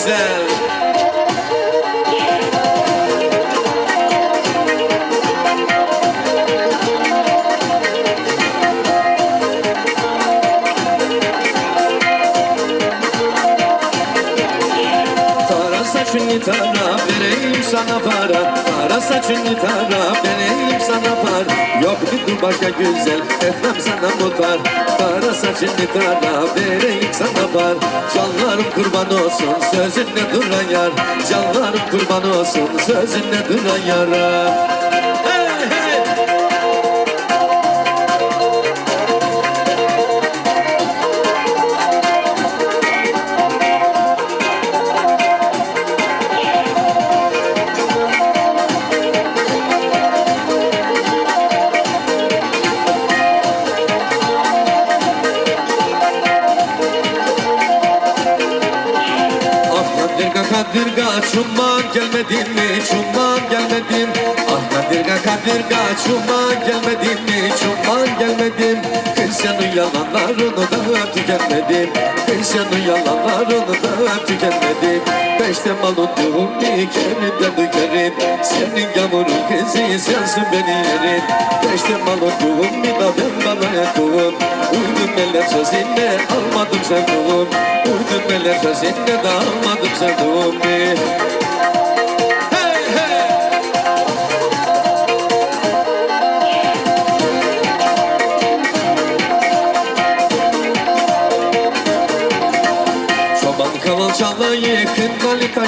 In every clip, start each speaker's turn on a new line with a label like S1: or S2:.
S1: güzel. Saçını tara vereyim sana para Yok bir dur başka güzel etmem sana mutar Tara saçını tara vereyim sana par. Canlarım kurban olsun sözünle duran yar. Canlarım kurban olsun sözünle duran yara Çumman gelmedin mi? Çumman gelmedin. Ah Kadirga Kadirga çumman gelmedin mi? Gelmedim Hristiyanın yalanlarını da tükenmedim. Hristiyanın yalanlarını da tükenmedim. Beşte mal unuttuğum bir kendinden dökerim. Senin yağmurun kızı sensin beni yerin Beşte mal unuttuğum bir ben bana yakığım Uydum eller sözünle almadım sevduğum Uydum eller sözünle de almadım sevduğum bir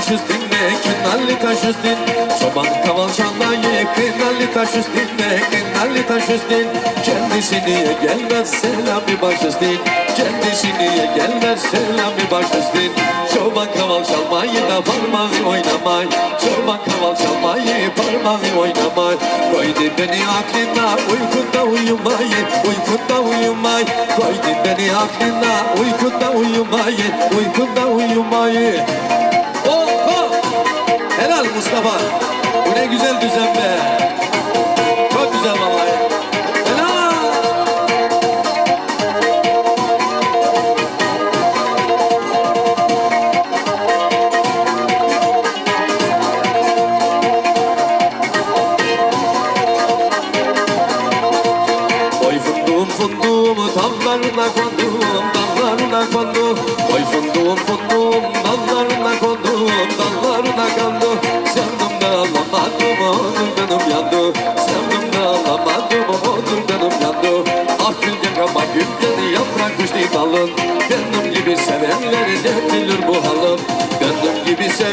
S1: taş üstünde kınalı taş üstün Çoban kaval çalayı kınalı taş üstünde kınalı taş üstün Kendisine gelmez selamı baş üstün Kendisine gelmez selamı baş üstün Çoban kaval çalmayı da parmağı oynamay. Çoban kaval çalmayı parmağı oynamay. Koydu beni aklına uykunda uyumayı Uykunda uyumayı Koydu beni aklına uykunda uyumayı Uykunda uyumayı Helal Mustafa. Bu ne güzel düzen be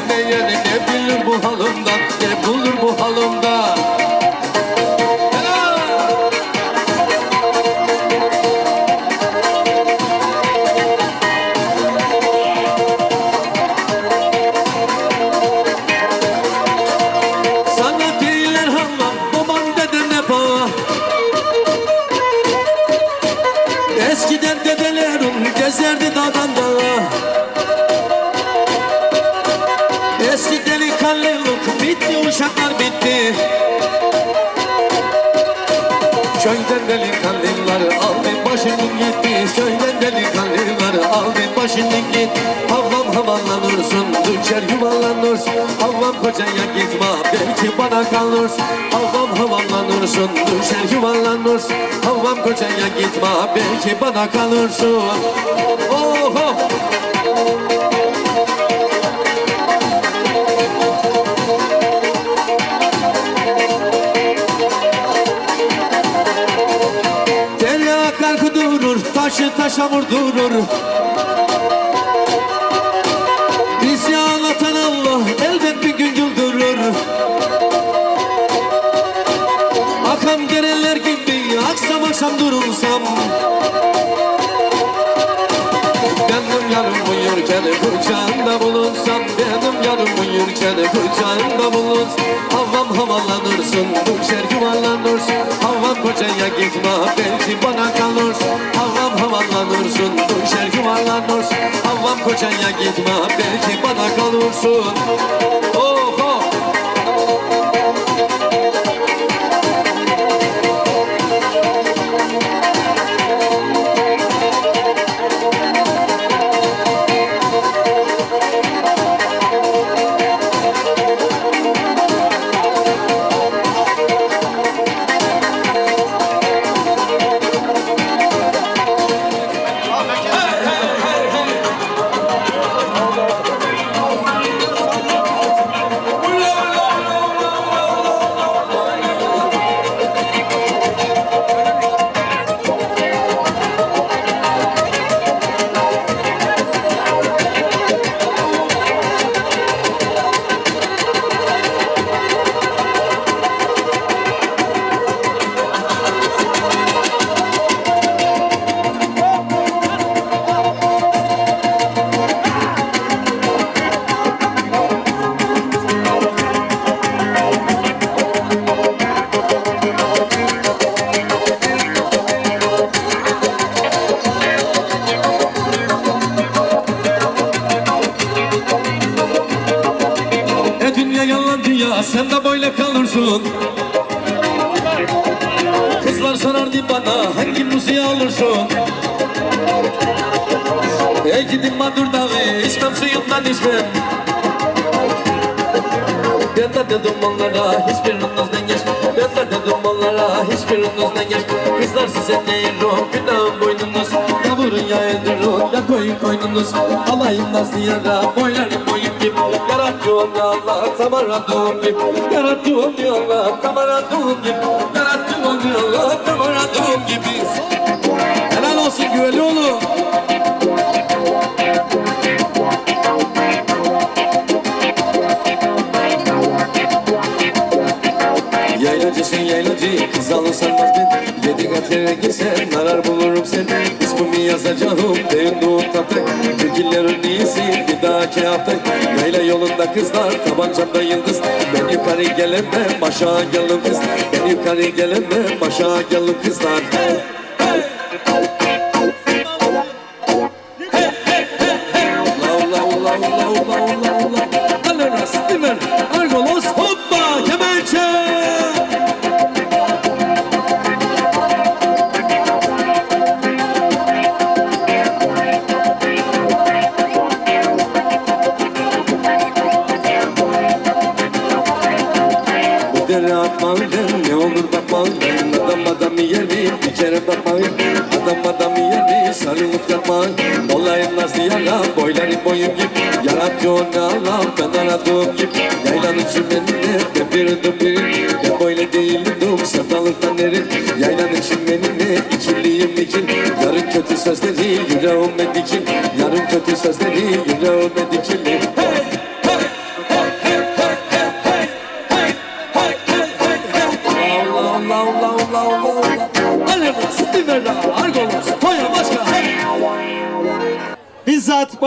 S1: sevmeyeni ne bilir Köyden delikanlıları aldı başını gitti Köyden delikanlıları aldı başını git. Havam havalanırsın düşer yuvarlanırsın Havam kocaya gitme belki bana kalırsın Havam havalanırsın düşer yuvarlanırsın Havam kocaya gitme belki bana kalırsın. Oh oh taşı taşa vurdurur. Bizi ağlatan Allah elbet bir gün güldürür. Akan dereler gibi aksam aksam durulsam. Benim yarım uyurken kucağında bulunsam. Benim yarım uyurken kucağında bulunsam. Havam havalanırsın, düşer yuvarlanırsın. Havam kocaya gitme, belki bana kalırsın Kocaya gitme, belki bana kalırsın Kızlar size değil o günahın boynunuz. Ya vurun ya öldürün ya koyun koynunuz. Alayım nasıl yara boylarım boyun gibi Yarattığım ya Allah tamaradığım gibi Yarattığım ya Allah tamaradığım gibi Yarattığım ya Allah tamaradığım gibi Helal olsun güveli oğlum. Yaylacısın yaylacı kız ben Yedi kat yere gitsen arar bulurum seni. İsmimi yazacağım değinduğum tahta Türkillerin iyisi bir dahaki hafta. Yayla yolunda kızlar tabancamda yıldız. Ben yukarı gelemem aşağı gelin kız. Ben yukarı gelemem aşağı gelin kızlar. Hey, hey. Ula yara boyların boyum gibi Yaratıyor Allah ben aradığım gibi. Yaylanın çimeninde ben bir adım birim Ben böyle değildim sevdalıktan erim Yaylanın çimeninde ikiliyim ikil Yarın kötü sözleri yüreğime dikil Yarın kötü sözleri yüreğime dikil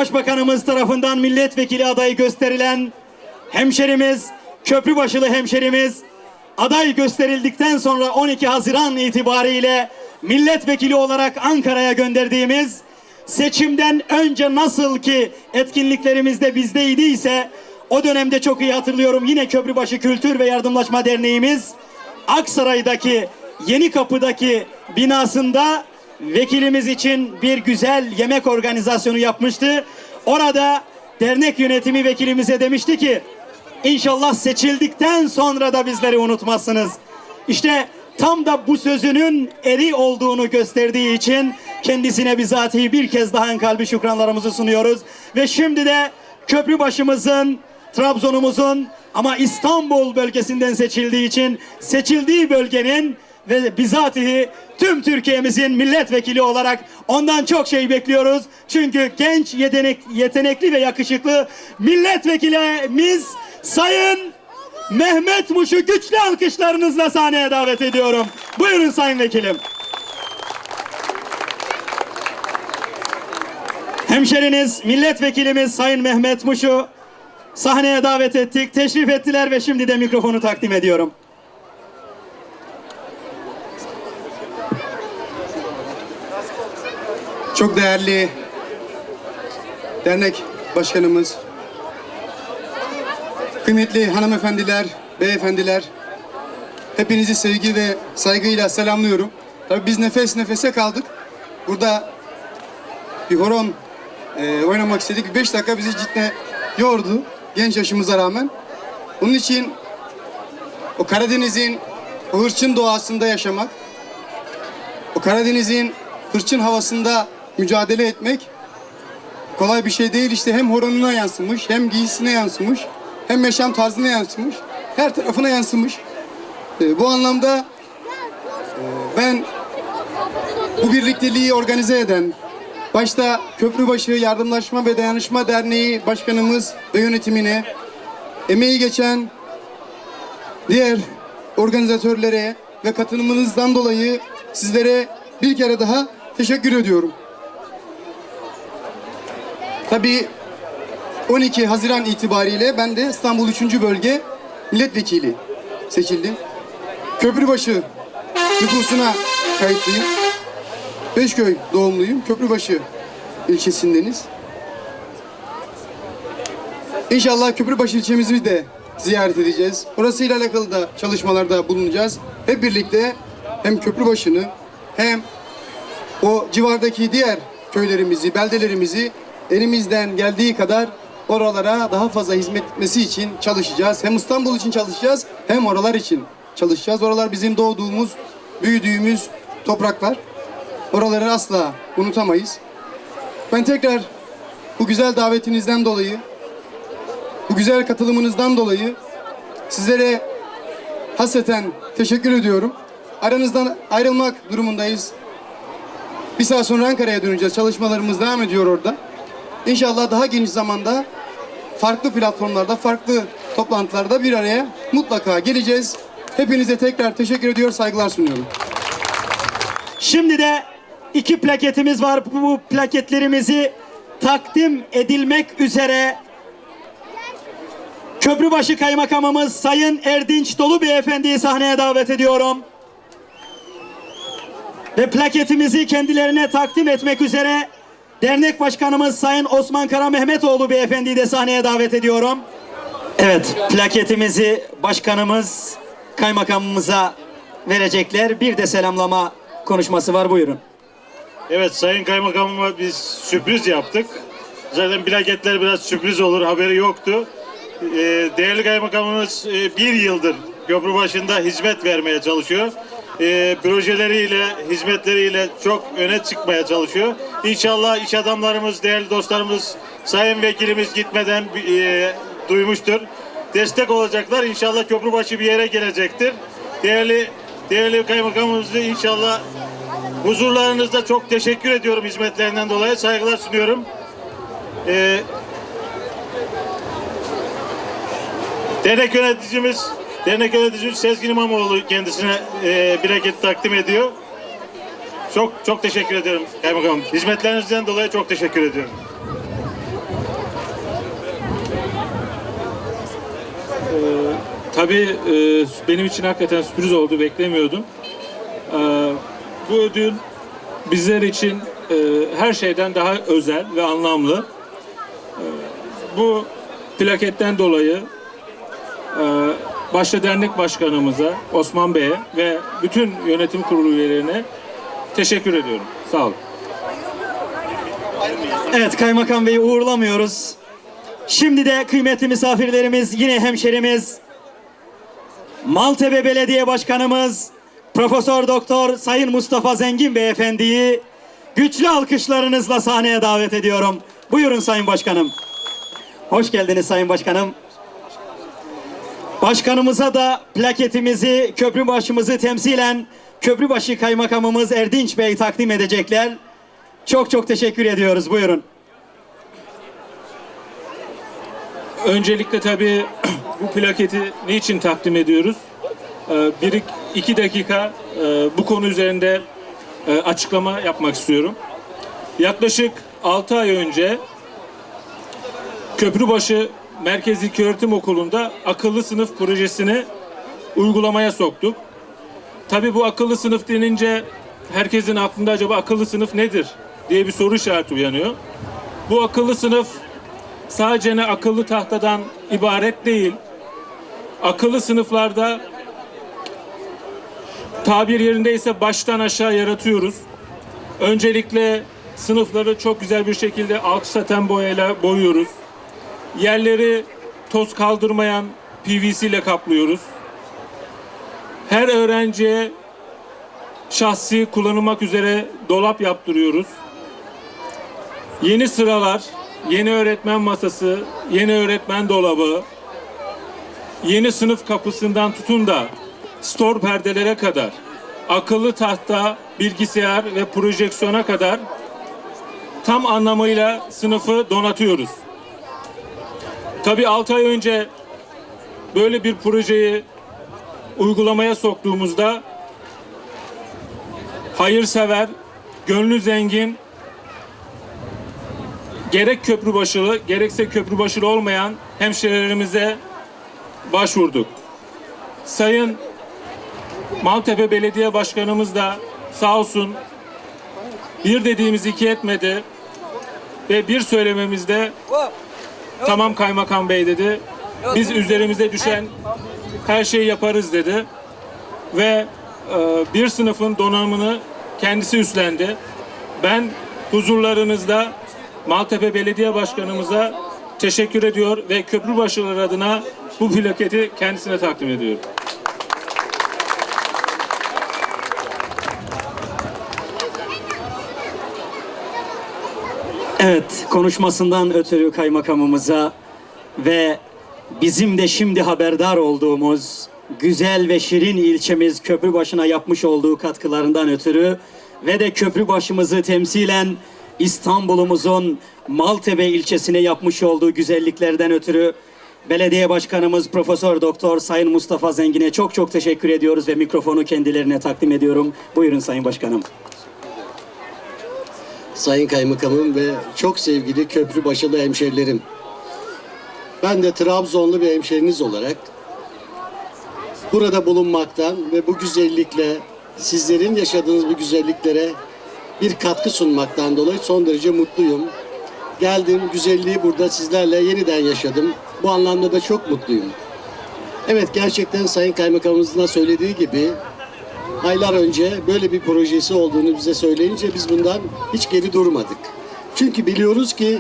S2: Başbakanımız tarafından milletvekili adayı gösterilen hemşerimiz, Köprübaşılı hemşerimiz aday gösterildikten sonra 12 Haziran itibariyle milletvekili olarak Ankara'ya gönderdiğimiz seçimden önce nasıl ki etkinliklerimizde bizdeydiyse o dönemde çok iyi hatırlıyorum yine Köprübaşı Kültür ve Yardımlaşma Derneğimiz Aksaray'daki Yeni Kapı'daki binasında vekilimiz için bir güzel yemek organizasyonu yapmıştı. Orada dernek yönetimi vekilimize demişti ki inşallah seçildikten sonra da bizleri unutmazsınız. İşte tam da bu sözünün eri olduğunu gösterdiği için kendisine bizatihi bir kez daha en kalbi şükranlarımızı sunuyoruz. Ve şimdi de köprü başımızın Trabzon'umuzun ama İstanbul bölgesinden seçildiği için seçildiği bölgenin ve bizatihi tüm Türkiye'mizin milletvekili olarak ondan çok şey bekliyoruz. Çünkü genç, yetenek, yetenekli ve yakışıklı milletvekilimiz Sayın Mehmet Muş'u güçlü alkışlarınızla sahneye davet ediyorum. Buyurun Sayın Vekilim. Hemşeriniz, milletvekilimiz Sayın Mehmet Muş'u sahneye davet ettik. Teşrif ettiler ve şimdi de mikrofonu takdim ediyorum.
S3: Çok değerli dernek başkanımız, kıymetli hanımefendiler, beyefendiler, hepinizi sevgi ve saygıyla selamlıyorum. Tabii biz nefes nefese kaldık. Burada bir horon e, oynamak istedik. 5 dakika bizi cidden yordu genç yaşımıza rağmen. Onun için o Karadeniz'in o hırçın doğasında yaşamak, o Karadeniz'in hırçın havasında mücadele etmek kolay bir şey değil. İşte hem horonuna yansımış, hem giysisine yansımış, hem yaşam tarzına yansımış, her tarafına yansımış. Ee, bu anlamda e, ben bu birlikteliği organize eden, başta Köprübaşı Yardımlaşma ve Dayanışma Derneği Başkanımız ve yönetimine, emeği geçen diğer organizatörlere ve katılımınızdan dolayı sizlere bir kere daha teşekkür ediyorum. Tabii 12 Haziran itibariyle ben de İstanbul 3. Bölge Milletvekili seçildim. Köprübaşı nüfusuna kayıtlıyım. Beşköy doğumluyum. Köprübaşı ilçesindeniz. İnşallah Köprübaşı ilçemizi de ziyaret edeceğiz. Orasıyla alakalı da çalışmalarda bulunacağız. Hep birlikte hem Köprübaşı'nı hem o civardaki diğer köylerimizi, beldelerimizi elimizden geldiği kadar oralara daha fazla hizmet etmesi için çalışacağız. Hem İstanbul için çalışacağız hem oralar için çalışacağız. Oralar bizim doğduğumuz, büyüdüğümüz topraklar. Oraları asla unutamayız. Ben tekrar bu güzel davetinizden dolayı, bu güzel katılımınızdan dolayı sizlere hasreten teşekkür ediyorum. Aranızdan ayrılmak durumundayız. Bir saat sonra Ankara'ya döneceğiz. Çalışmalarımız devam ediyor orada. İnşallah daha geniş zamanda farklı platformlarda, farklı toplantılarda bir araya mutlaka geleceğiz. Hepinize tekrar teşekkür ediyor, saygılar sunuyorum.
S2: Şimdi de iki plaketimiz var. Bu, plaketlerimizi takdim edilmek üzere Köprübaşı Kaymakamımız Sayın Erdinç Dolu Beyefendi'yi sahneye davet ediyorum. Ve plaketimizi kendilerine takdim etmek üzere Dernek Başkanımız Sayın Osman Kara Mehmetoğlu Beyefendi'yi de sahneye davet ediyorum. Evet, plaketimizi başkanımız kaymakamımıza verecekler. Bir de selamlama konuşması var. Buyurun.
S4: Evet Sayın Kaymakamıma biz sürpriz yaptık. Zaten plaketler biraz sürpriz olur haberi yoktu. Ee, değerli Kaymakamımız e, bir yıldır köprü başında hizmet vermeye çalışıyor. Ee, projeleriyle, hizmetleriyle çok öne çıkmaya çalışıyor. İnşallah iş adamlarımız, değerli dostlarımız, Sayın Vekilimiz gitmeden e, duymuştur. Destek olacaklar. İnşallah köprübaşı bir yere gelecektir. Değerli değerli kaymakamımızı inşallah Huzurlarınızda çok teşekkür ediyorum hizmetlerinden dolayı. Saygılar sunuyorum. Ee, dernek yöneticimiz Dernek yöneticimiz Sezgin İmamoğlu kendisine e, bir hareket takdim ediyor. Çok çok teşekkür ediyorum kaymakamım. Hizmetlerinizden dolayı çok teşekkür ediyorum.
S5: Tabii e, benim için hakikaten sürpriz oldu, beklemiyordum. E, bu ödül bizler için e, her şeyden daha özel ve anlamlı. E, bu plaketten dolayı e, başta dernek başkanımıza, Osman Bey'e ve bütün yönetim kurulu üyelerine teşekkür ediyorum. Sağ olun.
S2: Evet Kaymakam Bey'i uğurlamıyoruz. Şimdi de kıymetli misafirlerimiz yine hemşerimiz Maltepe Belediye Başkanımız Profesör Doktor Sayın Mustafa Zengin Beyefendi'yi güçlü alkışlarınızla sahneye davet ediyorum. Buyurun Sayın Başkanım. Hoş geldiniz Sayın Başkanım. Başkanımıza da plaketimizi, köprübaşımızı temsilen Köprübaşı Kaymakamımız Erdinç Bey takdim edecekler. Çok çok teşekkür ediyoruz. Buyurun.
S5: Öncelikle tabii bu plaketi niçin takdim ediyoruz? Ee, Bir iki dakika e, bu konu üzerinde e, açıklama yapmak istiyorum. Yaklaşık 6 ay önce Köprübaşı Merkezi İlköğretim Okulu'nda akıllı sınıf projesini uygulamaya soktuk. Tabii bu akıllı sınıf denince herkesin aklında acaba akıllı sınıf nedir diye bir soru işareti uyanıyor. Bu akıllı sınıf sadece ne akıllı tahtadan ibaret değil. Akıllı sınıflarda tabir yerindeyse baştan aşağı yaratıyoruz. Öncelikle sınıfları çok güzel bir şekilde alt saten boyayla boyuyoruz. Yerleri toz kaldırmayan PVC ile kaplıyoruz. Her öğrenciye şahsi kullanılmak üzere dolap yaptırıyoruz. Yeni sıralar, yeni öğretmen masası, yeni öğretmen dolabı, yeni sınıf kapısından tutun da store perdelere kadar, akıllı tahta, bilgisayar ve projeksiyona kadar tam anlamıyla sınıfı donatıyoruz. Tabii 6 ay önce böyle bir projeyi uygulamaya soktuğumuzda hayırsever, gönlü zengin, gerek köprübaşılı gerekse köprübaşılı olmayan hemşehrilerimize başvurduk. Sayın Maltepe Belediye Başkanımız da sağ olsun bir dediğimiz iki etmedi ve bir söylememizde tamam kaymakam bey dedi Biz üzerimize düşen her şeyi yaparız dedi. Ve e, bir sınıfın donanımını kendisi üstlendi. Ben huzurlarınızda Maltepe Belediye Başkanımıza teşekkür ediyor ve Köprübaşılar adına bu plaketi kendisine takdim ediyorum.
S2: Evet, konuşmasından ötürü kaymakamımıza ve bizim de şimdi haberdar olduğumuz güzel ve şirin ilçemiz Köprübaşı'na yapmış olduğu katkılarından ötürü ve de Köprübaşımızı temsilen İstanbul'umuzun Maltepe ilçesine yapmış olduğu güzelliklerden ötürü Belediye Başkanımız Profesör Doktor Sayın Mustafa Zengin'e çok çok teşekkür ediyoruz ve mikrofonu kendilerine takdim ediyorum. Buyurun Sayın Başkanım.
S6: Sayın Kaymakamım ve çok sevgili Köprübaşılı hemşerilerim. Ben de Trabzonlu bir hemşeriniz olarak burada bulunmaktan ve bu güzellikle sizlerin yaşadığınız bu güzelliklere bir katkı sunmaktan dolayı son derece mutluyum. Geldim, güzelliği burada sizlerle yeniden yaşadım. Bu anlamda da çok mutluyum. Evet gerçekten Sayın Kaymakamımızın da söylediği gibi aylar önce böyle bir projesi olduğunu bize söyleyince biz bundan hiç geri durmadık. Çünkü biliyoruz ki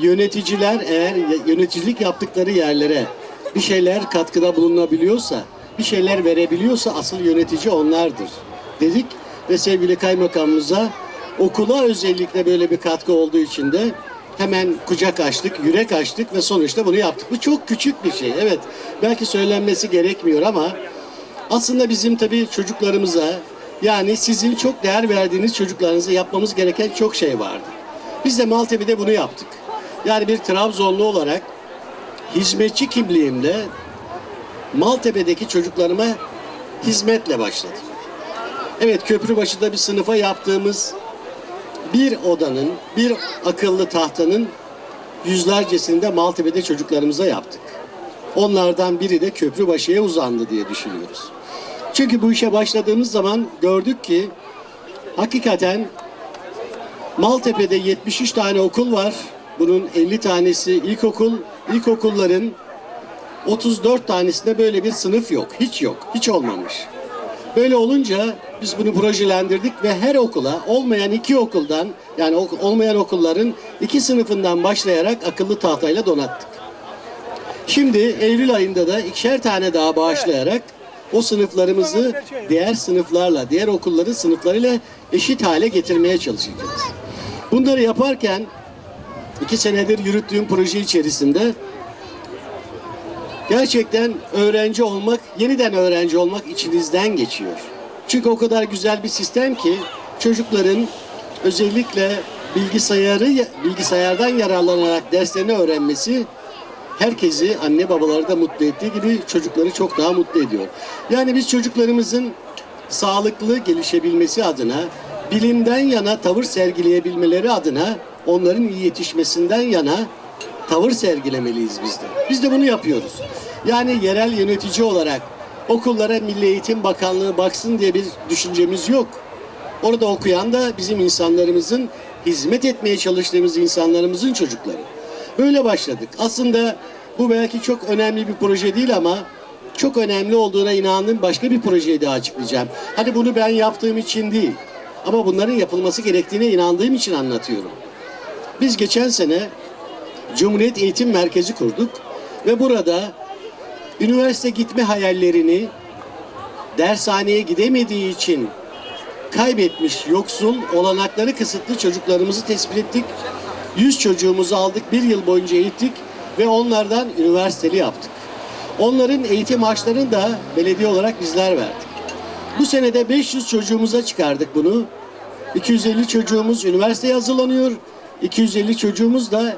S6: yöneticiler eğer yöneticilik yaptıkları yerlere bir şeyler katkıda bulunabiliyorsa, bir şeyler verebiliyorsa asıl yönetici onlardır dedik ve sevgili kaymakamımıza okula özellikle böyle bir katkı olduğu için de hemen kucak açtık, yürek açtık ve sonuçta bunu yaptık. Bu çok küçük bir şey. Evet belki söylenmesi gerekmiyor ama aslında bizim tabii çocuklarımıza yani sizin çok değer verdiğiniz çocuklarınıza yapmamız gereken çok şey vardı. Biz de Maltepe'de bunu yaptık. Yani bir Trabzonlu olarak hizmetçi kimliğimle Maltepe'deki çocuklarıma hizmetle başladım. Evet Köprübaşı'da bir sınıfa yaptığımız bir odanın, bir akıllı tahtanın yüzlercesini de Maltepe'de çocuklarımıza yaptık. Onlardan biri de Köprübaşı'ya uzandı diye düşünüyoruz. Çünkü bu işe başladığımız zaman gördük ki hakikaten Maltepe'de 73 tane okul var. Bunun 50 tanesi ilkokul. İlkokulların 34 tanesinde böyle bir sınıf yok. Hiç yok. Hiç olmamış. Böyle olunca biz bunu projelendirdik ve her okula olmayan iki okuldan yani olmayan okulların iki sınıfından başlayarak akıllı tahtayla donattık. Şimdi Eylül ayında da ikişer tane daha bağışlayarak o sınıflarımızı diğer sınıflarla, diğer okulların sınıflarıyla eşit hale getirmeye çalışacağız. Bunları yaparken iki senedir yürüttüğüm proje içerisinde gerçekten öğrenci olmak, yeniden öğrenci olmak içinizden geçiyor. Çünkü o kadar güzel bir sistem ki çocukların özellikle bilgisayarı bilgisayardan yararlanarak derslerini öğrenmesi herkesi anne babaları da mutlu ettiği gibi çocukları çok daha mutlu ediyor. Yani biz çocuklarımızın sağlıklı gelişebilmesi adına bilimden yana tavır sergileyebilmeleri adına onların iyi yetişmesinden yana tavır sergilemeliyiz biz de. Biz de bunu yapıyoruz. Yani yerel yönetici olarak okullara Milli Eğitim Bakanlığı baksın diye bir düşüncemiz yok. Orada okuyan da bizim insanlarımızın hizmet etmeye çalıştığımız insanlarımızın çocukları. Böyle başladık. Aslında bu belki çok önemli bir proje değil ama çok önemli olduğuna inandığım başka bir projeyi daha açıklayacağım. Hani bunu ben yaptığım için değil ama bunların yapılması gerektiğine inandığım için anlatıyorum. Biz geçen sene Cumhuriyet Eğitim Merkezi kurduk ve burada üniversite gitme hayallerini dershaneye gidemediği için kaybetmiş yoksul olanakları kısıtlı çocuklarımızı tespit ettik. 100 çocuğumuzu aldık, bir yıl boyunca eğittik ve onlardan üniversiteli yaptık. Onların eğitim harçlarını da belediye olarak bizler verdik. Bu senede 500 çocuğumuza çıkardık bunu. 250 çocuğumuz üniversiteye hazırlanıyor. 250 çocuğumuz da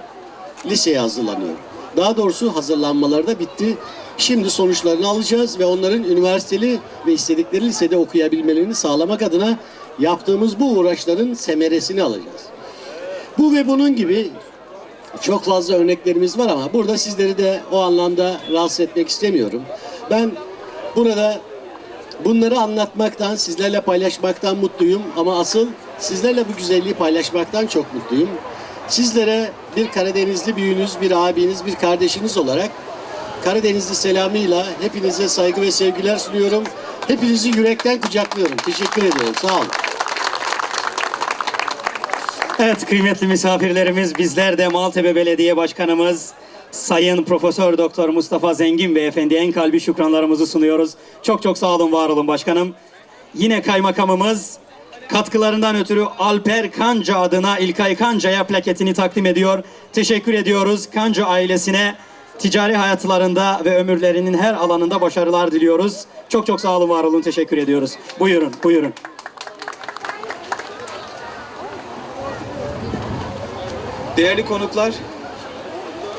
S6: liseye hazırlanıyor. Daha doğrusu hazırlanmaları da bitti. Şimdi sonuçlarını alacağız ve onların üniversiteli ve istedikleri lisede okuyabilmelerini sağlamak adına yaptığımız bu uğraşların semeresini alacağız. Bu ve bunun gibi çok fazla örneklerimiz var ama burada sizleri de o anlamda rahatsız etmek istemiyorum. Ben burada bunları anlatmaktan, sizlerle paylaşmaktan mutluyum ama asıl sizlerle bu güzelliği paylaşmaktan çok mutluyum. Sizlere bir Karadenizli büyüğünüz, bir abiniz, bir kardeşiniz olarak Karadenizli selamıyla hepinize saygı ve sevgiler sunuyorum. Hepinizi yürekten kucaklıyorum. Teşekkür ediyorum. Sağ olun.
S7: Evet kıymetli misafirlerimiz bizler de Maltepe Belediye Başkanımız Sayın Profesör Doktor Mustafa Zengin Beyefendi en kalbi şükranlarımızı sunuyoruz. Çok çok sağ olun var olun başkanım. Yine kaymakamımız katkılarından ötürü Alper Kanca adına İlkay Kanca'ya plaketini takdim ediyor. Teşekkür ediyoruz Kanca ailesine. Ticari hayatlarında ve ömürlerinin her alanında başarılar diliyoruz. Çok çok sağ olun var olun teşekkür ediyoruz. Buyurun buyurun.
S8: Değerli konuklar,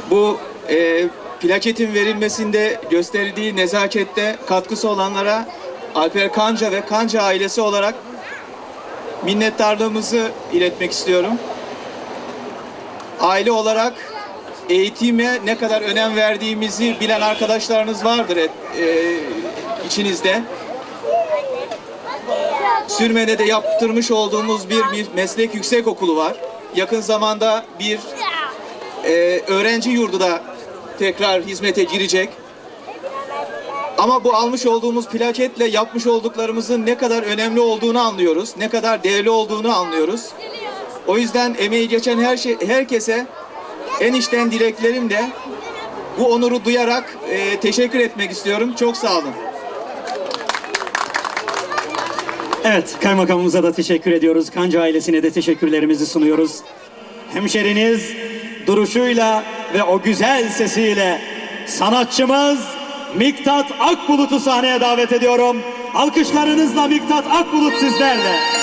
S8: bu e, plaketin verilmesinde gösterdiği nezakette katkısı olanlara Alper Kanca ve Kanca ailesi olarak minnettarlığımızı iletmek istiyorum. Aile olarak eğitime ne kadar önem verdiğimizi bilen arkadaşlarınız vardır e, içinizde. Sürmene'de yaptırmış olduğumuz bir meslek yüksek okulu var. Yakın zamanda bir e, öğrenci yurdu da tekrar hizmete girecek. Ama bu almış olduğumuz plaketle yapmış olduklarımızın ne kadar önemli olduğunu anlıyoruz. Ne kadar değerli olduğunu anlıyoruz. O yüzden emeği geçen her şey herkese en içten dileklerimle bu onuru duyarak e, teşekkür etmek istiyorum. Çok sağ olun.
S7: Evet, kaymakamımıza da teşekkür ediyoruz. Kanca ailesine de teşekkürlerimizi sunuyoruz. Hemşeriniz duruşuyla ve o güzel sesiyle sanatçımız Miktat Akbulut'u sahneye davet ediyorum. Alkışlarınızla Miktat Akbulut sizlerle.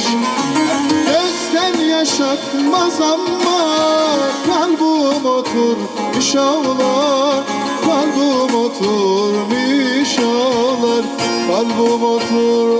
S9: Oturmuş Gözden yaş akmaz ama kalbim oturmuş ağlar Kalbim oturmuş ağlar Kalbim otur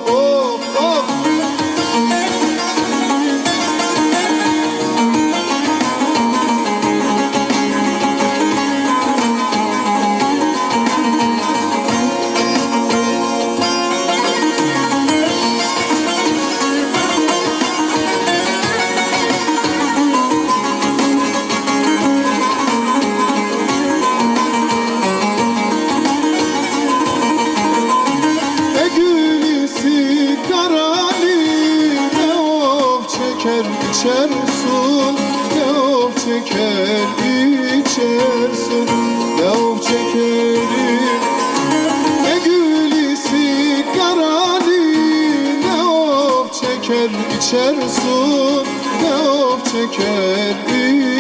S7: çeker içersin Ne of çeker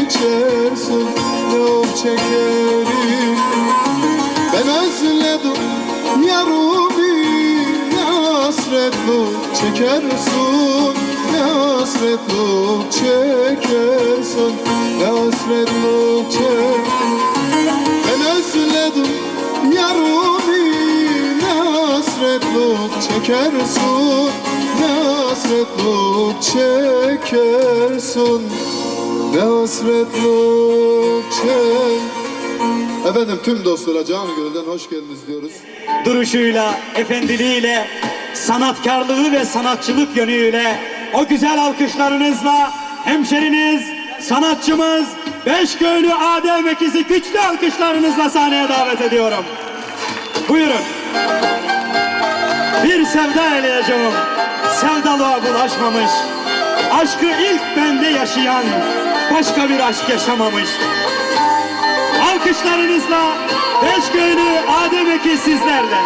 S7: içersin Ne of çekerim. Ben özledim yarımı Ne hasretlik çekersin Ne hasretlik çekersin Ne hasretlik çekersin ben özledim yarımı ne hasretlik çekersin Ne hasretlik çekersin Ne hasretlik çek Efendim tüm dostlara canı gönülden hoş geldiniz diyoruz.
S2: duruşuyla, efendiliğiyle, sanatkarlığı ve sanatçılık yönüyle o güzel alkışlarınızla hemşeriniz, sanatçımız Beş Göğlü Adem Ekizi güçlü alkışlarınızla sahneye davet ediyorum. Buyurun. Bir sevda eleyeceğim. Sevdalığa bulaşmamış. Aşkı ilk bende yaşayan başka bir aşk yaşamamış. Alkışlarınızla Beş Göğlü Adem Eki sizlerle.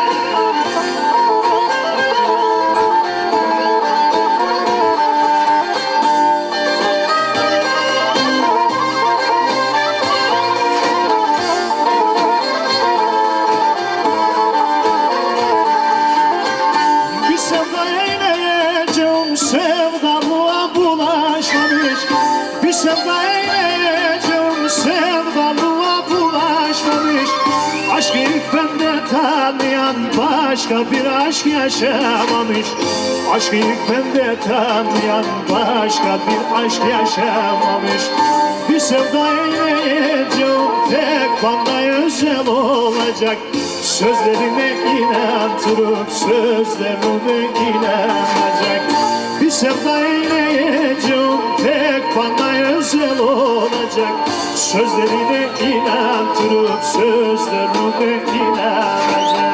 S10: Başka bir aşk yaşamamış. Aşkı ilk bende tanıyan başka bir aşk yaşamamış. Bir sevda eyleyeceğim tek bana özel olacak. Sözlerine inandırıp sözlerine inanacak. Bir sevda eyleyeceğim tek bana özel olacak. Sözlerine inandırıp sözlerine inanacak